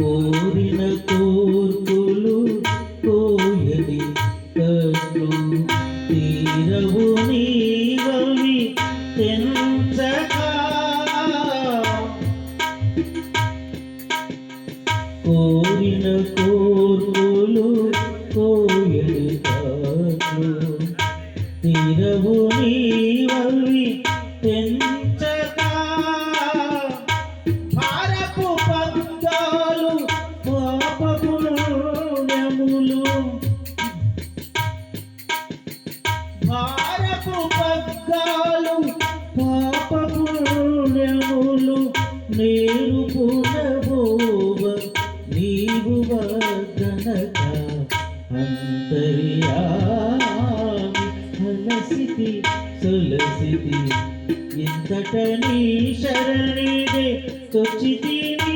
కోరిన కోర్పులు కోయని కట్లు తీరవు నీవవి తెంచగా కోరిన కోర్పులు కోయని కట్లు తీరవు నీవవి తెంచ భారపు పగ్గాలు పాపపు నములు నేరు పునబోవ నీవు వదనక అంతర్యామి హలసితి ఇంతట నీ శరణిదే తొచ్చితివి